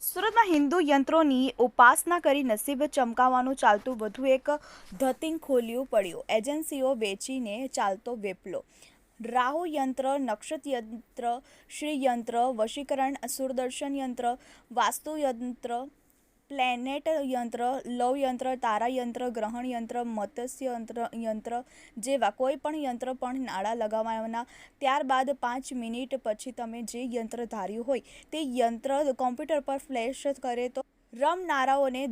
સુરતમાં હિન્દુ યંત્રોની ઉપાસના કરી નસીબ ચમકાવવાનું ચાલતું વધુ એક ધતિંગ ખોલ્યું પડ્યું. એજન્સીઓ વેચીને ચાલતો વેપલો. રાહુ યંત્ર, નક્ષત યંત્ર, શ્રી યંત્ર, વશીકરણ, સુરદર્શન યંત્ર, વાસ્તુ યંત્ર પ્લેનેટ યંત્ર, લવ યંત્ર, તારા યંત્ર, ગ્રહણ યંત્ર જેવા કોઈ પણ યંત્ર પણ નાણાં લગાવવાના ત્યારબાદ પાંચ મિનિટ પછી તમે જે યંત્ર ધાર્યું હોય તે યંત્ર કોમ્પ્યુટર પર ફ્લેશ કરે તો રમનારાઓને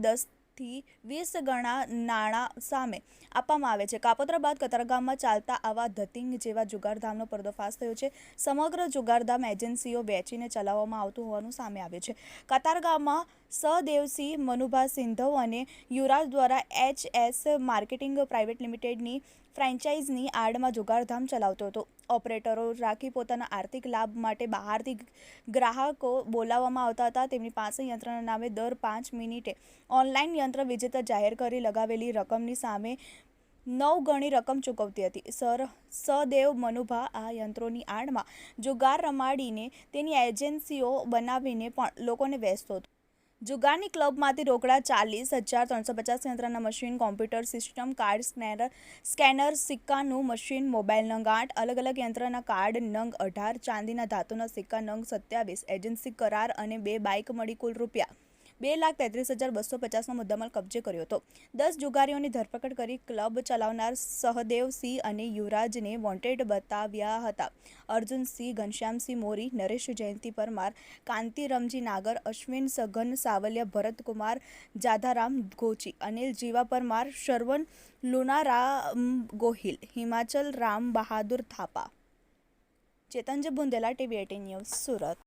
દસથી વીસ ગણા નાણાં સામે આપવામાં આવે છે. કાપોદ્રા બાદ કતારગામમાં ચાલતા આવા ધતિંગ જેવા જુગારધામનો પર્દાફાશ થયો છે. સમગ્ર જુગારધામ એજન્સીઓ વેચીને ચલાવવામાં આવતું હોવાનું સામે આવ્યું છે. કતારગામમાં સદેવસિંહ, મનુભા સિંધવ અને યુવરાજ દ્વારા એચ એસ માર્કેટિંગ પ્રાઇવેટ લિમિટેડની ફ્રેન્ચાઇઝની આડમાં જુગારધામ ચલાવતો હતો. ઓપરેટરો રાખી પોતાના આર્થિક લાભ માટે બહારથી ગ્રાહકો બોલાવવામાં આવતા હતા. તેમની પાસે યંત્રના નામે દર પાંચ મિનિટે ઓનલાઈન યંત્ર વિજેતા જાહેર કરી લગાવેલી રકમની સામે નવ ગણી રકમ ચૂકવતી હતી. સર, સદેવ મનુભા આ યંત્રોની આડમાં જુગાર રમાડીને તેની એજન્સીઓ બનાવીને પણ લોકોને વેચતો હતો. જુગારની ક્લબમાંથી રોકડા ચાલીસ હજાર ત્રણસો પચાસ યંત્રના machine, computer system, card scanner scanner, સિક્કાનું machine, mobile નંગ આઠ અલગ અલગ યંત્રના કાર્ડ નંગ અઢાર, ચાંદીના ધાતુના સિક્કા નંગ સત્યાવીસ, એજન્સી કરાર અને બે બાઇક મળી કુલ રૂપિયા બે લાખ તેત્રીસ હજાર બસો પચાસનો મુદ્દામાલ કબજે કર્યો હતો. દસ જુગારીઓની ધરપકડ કરી ક્લબ ચલાવનાર સહદેવસિંહ અને યુવરાજને વોન્ટેડ બતાવ્યા હતા. અર્જુનસિંહ ઘનશ્યામસિંહ મોરી, નરેશ જયંતિ પરમાર, કાંતિ રમજી નાગર, અશ્વિન સઘન, Savaliya Bharatkumar, Jadharam Gochi, Anil Jiva Parmar, Sharvan Lunaram Gohil, Himachal Ram Bahadur Thapa. Chetanji Bundela, TV eighteen news, Surat.